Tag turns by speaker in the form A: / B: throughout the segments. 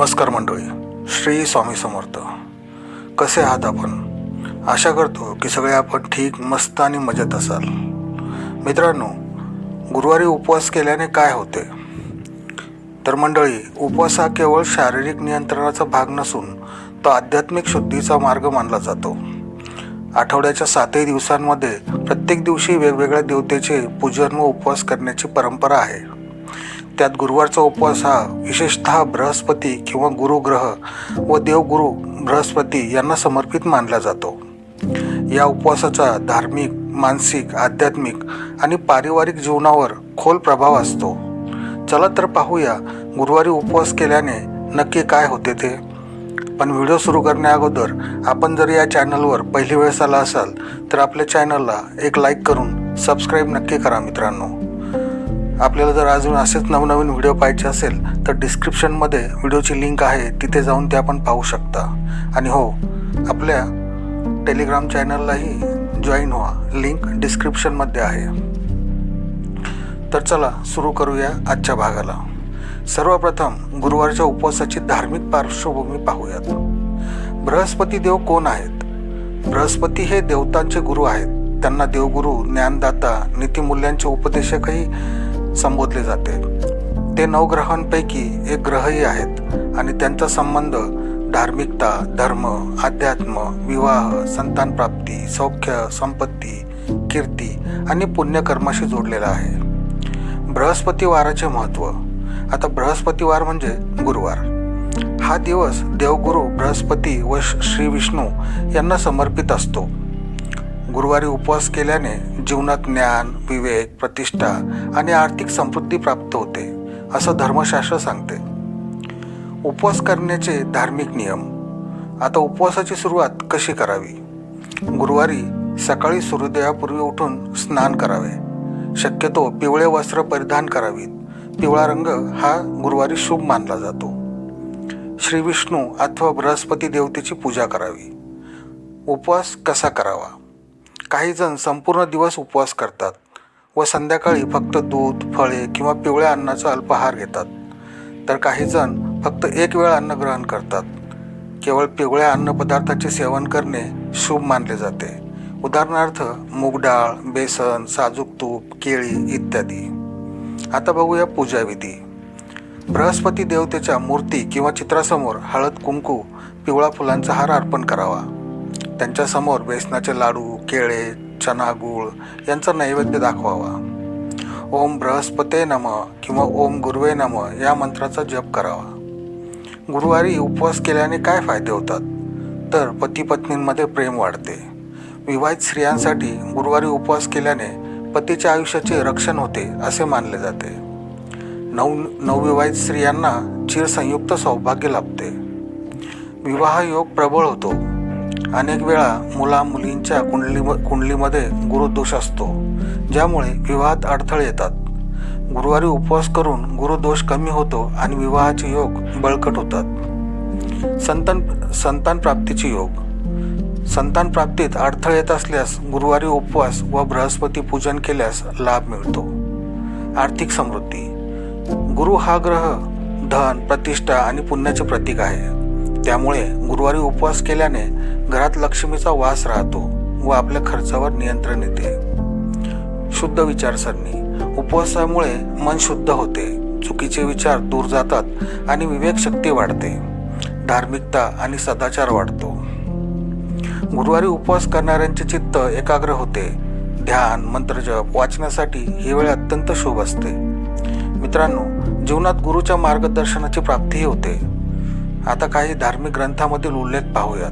A: नमस्कार मंडळी श्री स्वामी समर्थ. कसे आहात आपण? आशा करतो की सगळे आपण ठीक मस्त आणि मजेत असाल. मित्रांनो गुरुवारी उपवास केल्याने काय होते? तर मंडळी उपवास हा केवळ शारीरिक नियंत्रणाचा भाग नसून तो आध्यात्मिक शुद्धीचा मार्ग मानला जातो. आठवड्याच्या सातही दिवसांमध्ये प्रत्येक दिवशी वेगवेगळ्या देवतेचे पूजन व उपवास करण्याची परंपरा आहे. त्यात गुरुवारचा उपवास हा विशेषतः बृहस्पती किंवा गुरुग्रह व देवगुरु बृहस्पती यांना समर्पित मानला जातो. या उपवासाचा धार्मिक मानसिक आध्यात्मिक आणि पारिवारिक जीवनावर खोल प्रभाव असतो. चला तर पाहूया गुरुवारी उपवास केल्याने नक्की काय होते ते. पण व्हिडिओ सुरू करण्या अगोदर आपण जर या चॅनलवर पहिली वेळेस आला असाल तर आपल्या चॅनलला एक लाईक करून सबस्क्राईब नक्की करा मित्रांनो. आपल्याला जर अजून असेच नवनवीन व्हिडिओ पाहायचे असेल तर डिस्क्रिप्शनमध्ये व्हिडिओची लिंक आहे. तिथे जाऊन ते आपण पाहू शकता. आणि हो आपल्या टेलिग्राम चॅनललाही जॉईन व्हा. लिंक डिस्क्रिप्शनमध्ये आहे. तर चला सुरू करूया आजच्या भागाला. सर्वप्रथम गुरुवारच्या उपवासाची धार्मिक पार्श्वभूमी पाहूयात. बृहस्पती देव कोण आहेत? बृहस्पती हे देवतांचे गुरु आहेत. त्यांना देवगुरु ज्ञानदाता नीतिमूल्यांचे उपदेशकही संबोधले जाते. ते नवग्रहांपैकी एक ग्रहही आहेत आणि त्यांचा संबंध धार्मिकता धर्म अध्यात्म विवाह संतानप्राप्ती सौख्य संपत्ती कीर्ती आणि पुण्यकर्माशी जोडलेला आहे. बृहस्पती वाराचे महत्त्व आता बृहस्पतिवार म्हणजे गुरुवार. हा दिवस देवगुरु बृहस्पती व श्री विष्णू यांना समर्पित असतो. गुरुवारी उपवास केल्याने जीवनात ज्ञान विवेक प्रतिष्ठा आणि आर्थिक समृद्धी प्राप्त होते असं धर्मशास्त्र सांगते. उपवास करण्याचे धार्मिक नियम. आता उपवासाची सुरुवात कशी करावी? गुरुवारी सकाळी सूर्योदयापूर्वी उठून स्नान करावे. शक्यतो पिवळे वस्त्र परिधान करावीत. पिवळा रंग हा गुरुवारी शुभ मानला जातो. श्री विष्णू अथवा बृहस्पती देवतेची पूजा करावी. उपवास कसा करावा? काहीजण संपूर्ण दिवस उपवास करतात व संध्याकाळी फक्त दूध फळे किंवा पिवळ्या अन्नाचा अल्पाहार घेतात. तर काहीजण फक्त एक वेळ अन्न ग्रहण करतात. केवळ पिवळ्या अन्नपदार्थाचे सेवन करणे शुभ मानले जाते. उदाहरणार्थ मूग डाळ बेसन साजूक तूप केळी इत्यादी. आता बघूया पूजाविधी बृहस्पती देवतेच्या मूर्ती किंवा चित्रासमोर हळद कुंकू पिवळा फुलांचा हार अर्पण करावा. त्यांच्यासमोर बेसनाचे लाडू केळे चना गूळ यांचा नैवेद्य दाखवावा. ओम बृहस्पते नम किंवा ओम गुरुवे नम या मंत्राचा जप करावा. गुरुवारी उपवास केल्याने काय फायदे होतात? तर पती पत्नींमध्ये प्रेम वाढते. विवाहित स्त्रियांसाठी गुरुवारी उपवास केल्याने पतीच्या आयुष्याचे रक्षण होते असे मानले जाते. नव नवविवाहित स्त्रियांना चिरसंयुक्त सौभाग्य लाभते. विवाह योग प्रबळ होतो. अनेक वेळा मुला मुलींच्या कुंडली कुंडलीमध्ये गुरुदोष असतो ज्यामुळे विवाहात अडथळे येतात. गुरुवारी उपवास करून गुरुदोष कमी होतो आणि विवाहाचे योग बळकट होतात. संतान संतान प्राप्तीचे योग. संतान प्राप्तीत अडथळे येत असल्यास गुरुवारी उपवास व बृहस्पती पूजन केल्यास लाभ मिळतो. आर्थिक समृद्धी. गुरु हा ग्रह धन प्रतिष्ठा आणि पुण्याचे प्रतीक आहे. त्यामुळे गुरुवारी उपवास केल्याने घरात लक्ष्मीचा वास राहतो व आपल्या खर्चावर नियंत्रण येते. शुद्ध विचारसरणी. उपवासामुळे मन शुद्ध होते. चुकीचे विचार दूर जातात आणि विवेक शक्ती वाढते. धार्मिकता आणि सदाचार वाढतो. गुरुवारी उपवास करणाऱ्यांचे चित्त एकाग्र होते. ध्यान मंत्रजप वाचण्यासाठी ही वेळ अत्यंत शुभ असते. मित्रांनो जीवनात गुरुच्या मार्गदर्शनाची प्राप्तीही होते. आता काही धार्मिक ग्रंथामधील उल्लेख पाहूयात.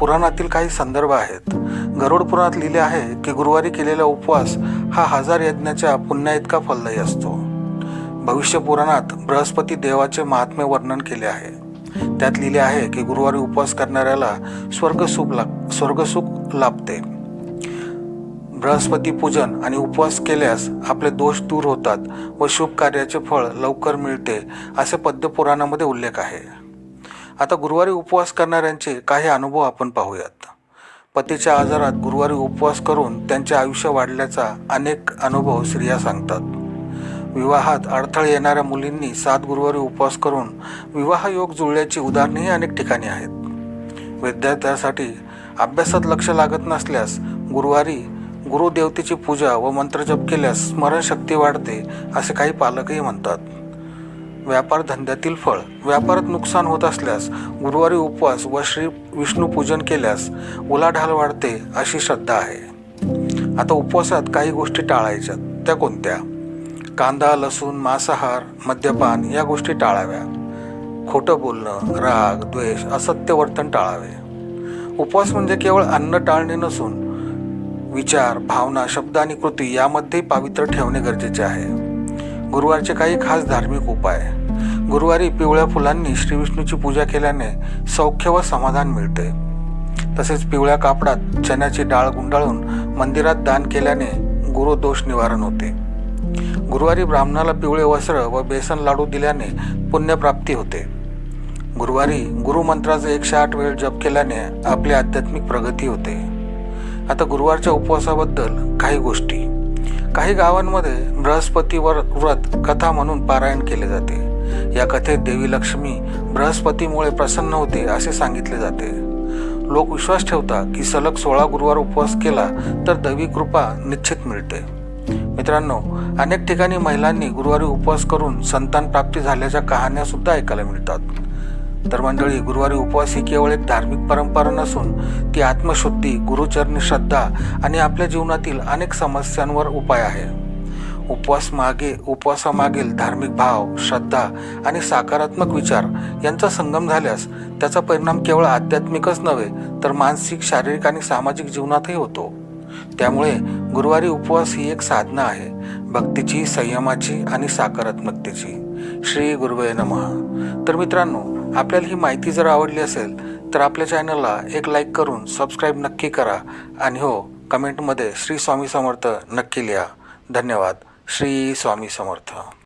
A: पुराणातील काही संदर्भ आहेत. गरुड पुराणात लिहिले आहे की गुरुवारी केलेला उपवास हा हजार यज्ञाच्या पुण्या इतका फलदायी असतो. भविष्य पुराणात बृहस्पती देवाचे महात्म्य वर्णन केले आहे. त्यात लिहिले आहे की गुरुवारी उपवास करणाऱ्याला स्वर्गसुख लाग स्वर्गसुख लाभते. बृहस्पती पूजन आणि उपवास केल्यास आपले दोष दूर होतात व शुभ कार्याचे फळ लवकर मिळते असे पद्यपुराणामध्ये उल्लेख आहे. आता गुरुवारी उपवास करणाऱ्यांचे काही अनुभव आपण पाहूयात. पतीच्या आजारात गुरुवारी उपवास करून त्यांचे आयुष्य वाढल्याचा अनेक अनुभव स्त्रिया सांगतात. विवाहात अडथळे येणाऱ्या मुलींनी सात गुरुवारी उपवास करून विवाह योग जुळल्याची उदाहरणेही अनेक ठिकाणी आहेत. विद्यार्थ्यासाठी अभ्यासात लक्ष लागत नसल्यास गुरुवारी गुरुदेवतेची पूजा व मंत्रजप केल्यास स्मरणशक्ती वाढते असे काही पालकही म्हणतात. व्यापार धंद्यातील फळ. व्यापारात नुकसान होत असल्यास गुरुवारी उपवास व श्री विष्णू पूजन केल्यास उलाढाल वाढते अशी श्रद्धा आहे. आता उपवासात काही गोष्टी टाळायच्या. त्या कोणत्या? कांदा लसूण मांसाहार मद्यपान या गोष्टी टाळाव्या. खोटं बोलणं राग द्वेष असत्य वर्तन टाळावे. उपवास म्हणजे केवळ अन्न टाळणे नसून विचार भावना शब्द आणि कृती यामध्ये पावित्र्य ठेवणे गरजेचे आहे. गुरुवारचे काही खास धार्मिक उपाय. गुरुवारी पिवळ्या फुलांनी श्री विष्णूची पूजा केल्याने सौख्य व समाधान मिळते. तसेच पिवळ्या कापडात चण्याची डाळ गुंडाळून मंदिरात दान केल्याने गुरुदोष निवारण होते. गुरुवारी ब्राह्मणाला पिवळे वस्त्र व बेसन लाडू दिल्याने पुण्यप्राप्ती होते. गुरुवारी गुरुमंत्राचा एकशे आठ वेळ जप केल्याने आपली आध्यात्मिक प्रगती होते. आता गुरुवारच्या उपवासाबद्दल काही गोष्टी. काही गावांमध्ये बृहस्पतीवर व्रत कथा म्हणून पारायण केले जाते. या कथेत देवी लक्ष्मी बृहस्पतीमुळे प्रसन्न होते असे सांगितले जाते. लोक विश्वास ठेवतात की सलग सोळा गुरुवार उपवास केला तर दैवी कृपा निश्चित मिळते. मित्रांनो अनेक ठिकाणी महिलांनी गुरुवारी उपवास करून संतान प्राप्ती झाल्याच्या कहाण्या सुद्धा ऐकायला मिळतात. तर मंडळी गुरुवारी उपवास ही केवळ एक धार्मिक परंपरा नसून ती आत्मशुद्धी गुरुचरणी श्रद्धा आणि आपल्या जीवनातील अनेक समस्यांवर उपाय आहे. उपवास मागे उपवासामागील धार्मिक भाव श्रद्धा आणि सकारात्मक विचार यांचा संगम झाल्यास त्याचा परिणाम केवळ आध्यात्मिकच नव्हे तर मानसिक शारीरिक आणि सामाजिक जीवनातही होतो. त्यामुळे गुरुवारी उपवास ही एक साधना आहे भक्तीची संयमाची आणि सकारात्मकतेची. श्री गुरुवे नमः. तर मित्रांनो आपल्याला ही माहिती जर आवडली असेल तर आपल्या चॅनलला एक लाईक करून सबस्क्राईब नक्की करा आणि हो कमेंटमध्ये श्री स्वामी समर्थ नक्की लिहा. धन्यवाद. श्री स्वामी समर्थ.